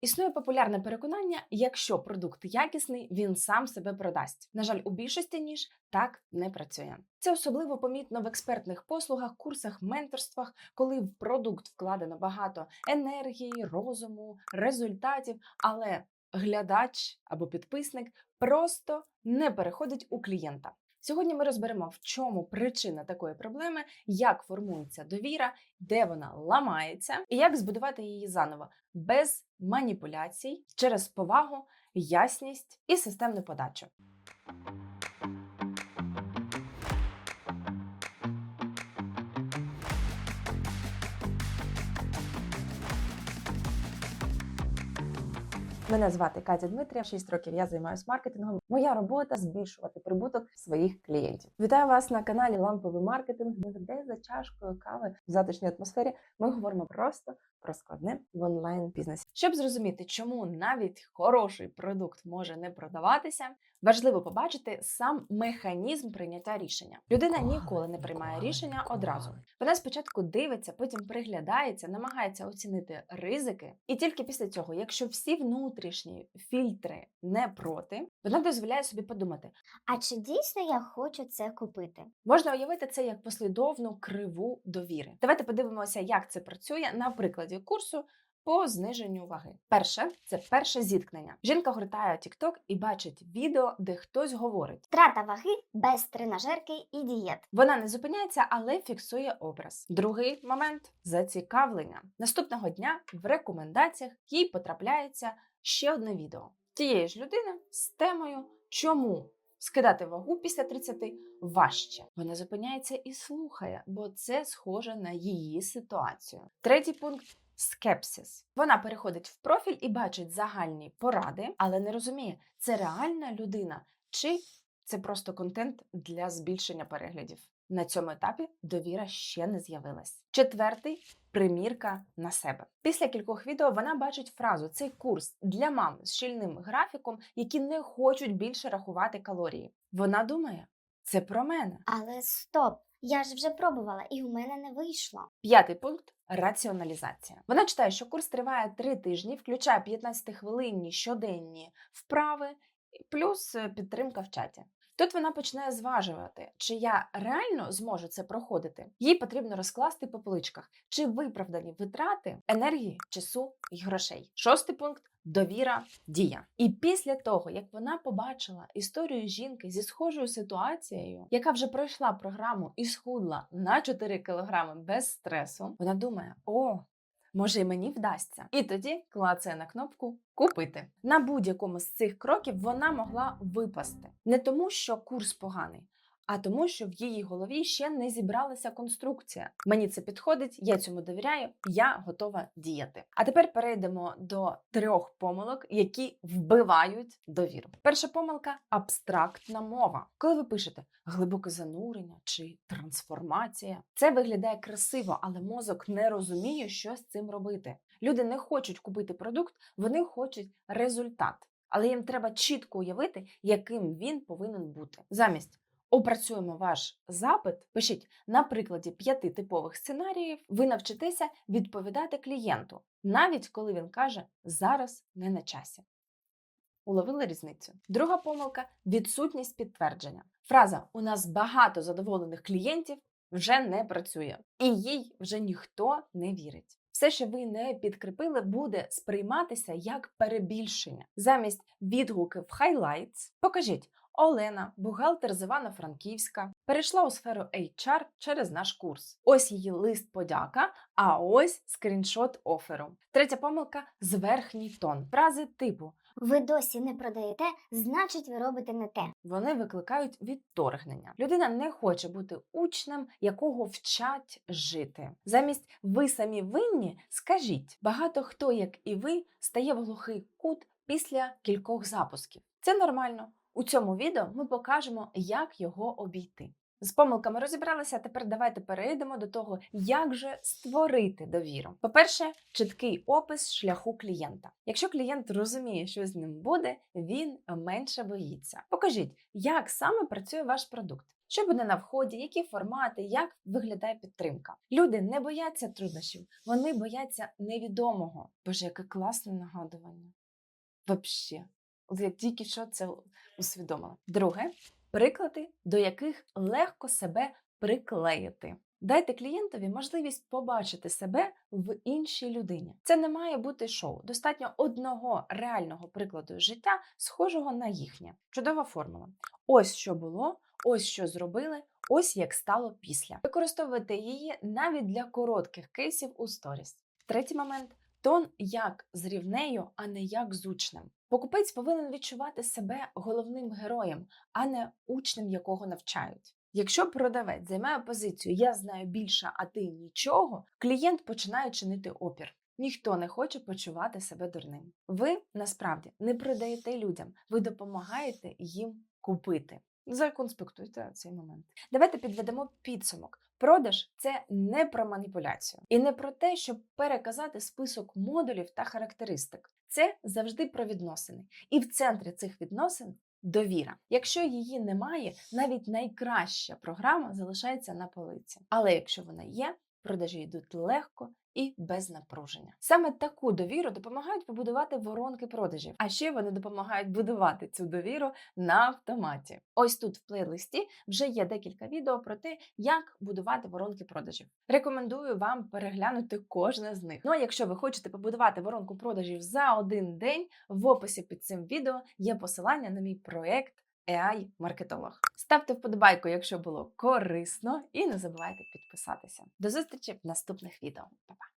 Існує популярне переконання, якщо продукт якісний, він сам себе продасть. На жаль, у більшості ніж так не працює. Це особливо помітно в експертних послугах, курсах, менторствах, коли в продукт вкладено багато енергії, розуму, результатів, але глядач або підписник просто не переходить у клієнта. Сьогодні ми розберемо, в чому причина такої проблеми, як формується довіра, де вона ламається, і як збудувати її заново без маніпуляцій через повагу, ясність і системну подачу. Мене звати Катя Дмитрія. 6 років я займаюся маркетингом. Моя робота збільшувати прибуток своїх клієнтів. Вітаю вас на каналі Ламповий маркетинг, де за чашкою кави в затишній атмосфері ми говоримо просто про складне в онлайн бізнесі. Щоб зрозуміти, чому навіть хороший продукт може не продаватися, важливо побачити сам механізм прийняття рішення. Людина ніколи не приймає рішення одразу. Вона спочатку дивиться, потім приглядається, намагається оцінити ризики, і тільки після цього, якщо всі внутрішні фільтри не проти, вона дозволяє собі подумати, А чи дійсно я хочу це купити? Можна уявити це як послідовну криву довіри. Давайте подивимося, як це працює на прикладі курсу по зниженню ваги. Перше це перше зіткнення. Жінка гортає TikTok і бачить відео, де хтось говорить. Втрата ваги без тренажерки і дієт. Вона не зупиняється, але фіксує образ. Другий момент зацікавлення. Наступного дня в рекомендаціях їй потрапляється ще одне відео тієї ж людини з темою, чому скидати вагу після 30 важче. Вона зупиняється і слухає, бо це схоже на її ситуацію. Третій пункт. Скепсис. Вона переходить в профіль і бачить загальні поради, але не розуміє, це реальна людина чи це просто контент для збільшення переглядів. На цьому етапі довіра ще не з'явилась. Четвертий примірка на себе. Після кількох відео вона бачить фразу: цей курс для мам з щільним графіком, які не хочуть більше рахувати калорії. Вона думає, це про мене. Але стоп! Я ж вже пробувала, і у мене не вийшло. П'ятий пункт раціоналізація. Вона читає, що курс триває три тижні, включає 15-хвилинні щоденні вправи, плюс е, підтримка в чаті. Тут вона починає зважувати, чи я реально зможу це проходити. Їй потрібно розкласти по поличках, чи виправдані витрати енергії, часу і грошей. Шостий пункт. Довіра, дія. І після того, як вона побачила історію жінки зі схожою ситуацією, яка вже пройшла програму і схудла на 4 кілограми без стресу, вона думає: о, може, і мені вдасться. І тоді клацає на кнопку Купити. На будь-якому з цих кроків вона могла випасти. Не тому, що курс поганий. А тому, що в її голові ще не зібралася конструкція. Мені це підходить, я цьому довіряю, я готова діяти. А тепер перейдемо до трьох помилок, які вбивають довіру. Перша помилка абстрактна мова. Коли ви пишете глибоке занурення чи трансформація, це виглядає красиво, але мозок не розуміє, що з цим робити. Люди не хочуть купити продукт, вони хочуть результат. Але їм треба чітко уявити, яким він повинен бути. Замість опрацюємо ваш запит. Пишіть на прикладі п'яти типових сценаріїв. Ви навчитеся відповідати клієнту, навіть коли він каже зараз не на часі. Уловили різницю. Друга помилка відсутність підтвердження. Фраза У нас багато задоволених клієнтів вже не працює, і їй вже ніхто не вірить. Все, що ви не підкріпили, буде сприйматися як перебільшення. Замість відгуків highlights покажіть. Олена, бухгалтер з Івано-Франківська, перейшла у сферу HR через наш курс. Ось її лист подяка, а ось скріншот оферу. Третя помилка зверхній тон. Фрази типу Ви досі не продаєте, значить, ви робите не те. вони викликають відторгнення. Людина не хоче бути учнем, якого вчать жити. Замість ви самі винні, скажіть, багато хто, як і ви, стає в глухий кут після кількох запусків. Це нормально. У цьому відео ми покажемо, як його обійти. З помилками розібралися. а Тепер давайте перейдемо до того, як же створити довіру. По-перше, чіткий опис шляху клієнта. Якщо клієнт розуміє, що з ним буде, він менше боїться. Покажіть, як саме працює ваш продукт. Що буде на вході, які формати, як виглядає підтримка. Люди не бояться труднощів, вони бояться невідомого. Боже, яке класне нагадування. Вообще, я тільки що це усвідомила. Друге, приклади, до яких легко себе приклеїти. Дайте клієнтові можливість побачити себе в іншій людині. Це не має бути шоу. Достатньо одного реального прикладу життя, схожого на їхнє. Чудова формула. Ось що було, ось що зробили, ось як стало після. Використовуйте її навіть для коротких кейсів у сторіс. Третій момент тон як з рівнею, а не як з учнем. Покупець повинен відчувати себе головним героєм, а не учнем, якого навчають. Якщо продавець займає позицію Я знаю більше, а ти нічого, клієнт починає чинити опір. Ніхто не хоче почувати себе дурним. Ви насправді не продаєте людям, ви допомагаєте їм купити. Законспектуйте цей момент. Давайте підведемо підсумок. Продаж це не про маніпуляцію і не про те, щоб переказати список модулів та характеристик. Це завжди про відносини. І в центрі цих відносин довіра. Якщо її немає, навіть найкраща програма залишається на полиці. Але якщо вона є, продажі йдуть легко і без напруження. Саме таку довіру допомагають побудувати воронки продажів. А ще вони допомагають будувати цю довіру на автоматі. Ось тут в плейлисті вже є декілька відео про те, як будувати воронки продажів. Рекомендую вам переглянути кожне з них. Ну а якщо ви хочете побудувати воронку продажів за один день, в описі під цим відео є посилання на мій проект. AI-маркетолог. Ставте вподобайку, якщо було корисно, і не забувайте підписатися. До зустрічі в наступних відео. Па-па!